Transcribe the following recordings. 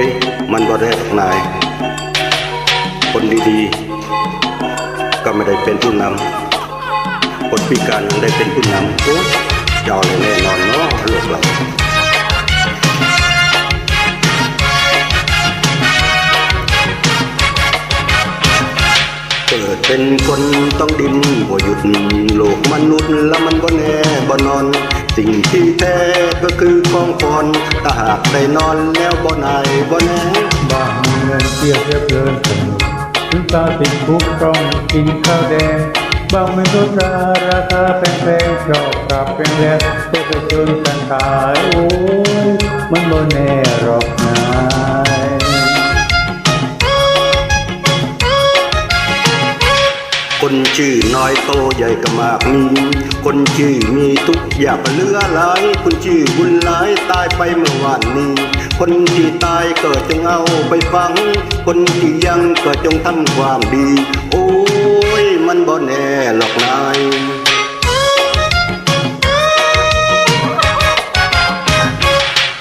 ยมันบ่ได้หรอกนาย คนดีๆ ก็ไม่ได้เป็นผู้นำคนพิการยังได้เป็นผู้นำโอ้เจ้าเลยแน่นอนเนาะลูกเรา เป็นคนต้องดิ้นบ่หยุดโลกมนุษย์แล้วมันบ่แน่บ่นอน สิ่งที่แท้ก็คือของพรถ้าหากได้นอนแล้วบ่นายบ่แน่บ้านเงินเที่ยเรียบเพลินสนุกถึงตาติดคุกต้องกินข้าวแดงบางไม่รู้ราราคาแพงๆชอบกลับเป็นแรงก็จะจนกันตายโอ้ยมันบ่แน่หรอก คนชื่อน้อยโตใหญ่ก็มากมี คนชื่อมีทุกอย่างเหลือหลาย คนชื่อบุญหลายตายไปเมื่อวานนี้ คนที่ตายก็จงเอาไปฟัง คนที่ยังก็จงทำความดี โอ้ยมันบ่แน่หรอกนาย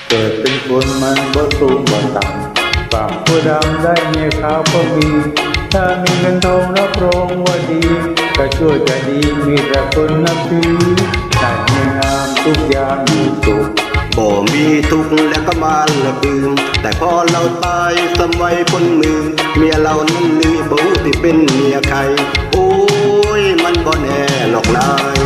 เกิดเป็นคนมันบ่สูงบ่ต่ำปากผู้ดำได้เมียขาวก็มี ถ้ามีเงินทองรับรองว่าดี ก็ช่วยจะดีมีแต่คนนับถือได้เมียงามทุกอย่างอยู่สุขบ่มีทุกข์แล้วก็มาละบืมแต่พอเราตายสมัยพ้นมือ เมียเรานั้นลือบ่ที่เป็นเมียใคร โอ้ยมันบ่แน่หรอกนาย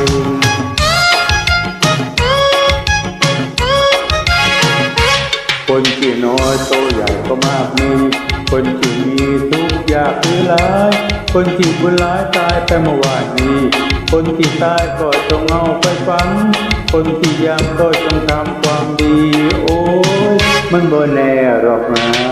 คนที่น้อยโตใหญ่ก็มากมี คนที่มีทุก อยากคือร้าย คนที่บุญหลายตายไปเมื่อวานนี้ คนที่ตายก็จงเอาไปฝัง คนที่ยามก็จงทำความดี โอ้ยมันบ่แน่หรอกนะ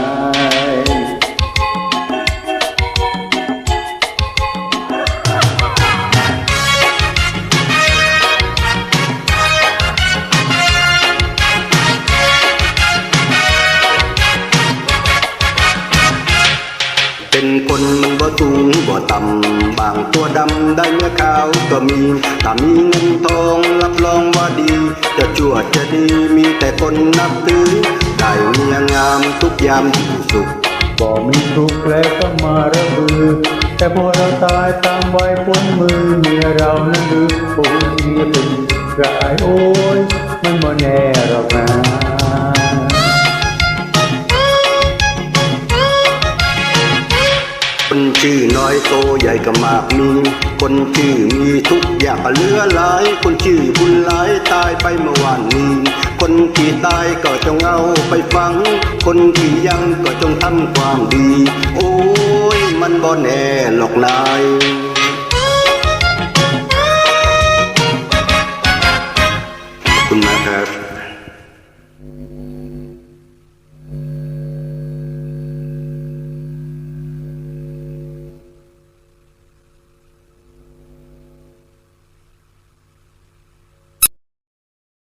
เป็นคนมันบ่สูงบ่ต่ำบางตัวดำได้เมื่อขาวก็มีถ้ามีเงินทองรับรองว่าดี จะชั่วจะดีมีแต่คนนับถือได้เมียงามทุกยามอยู่สุขบ่มีทุกข์แล้วก็มาระบือ แต่พอเราตายตามไว้พ้นมือเมียเรานั้นลืมโอ้ยเมียเป็นรายโอ้ยมันบ่แน่หรอกนะ ชื่อน้อยโตใหญ่ก็มากมี คนชื่อมีทุกอย่างเหลือหลาย คนชื่อบุญหลายตายไปเมื่อวานนี้ คนที่ตายก็จงเอาไปฟัง คนที่ยังก็จงทำความดี โอ้ยมันบ่แน่หรอกนาย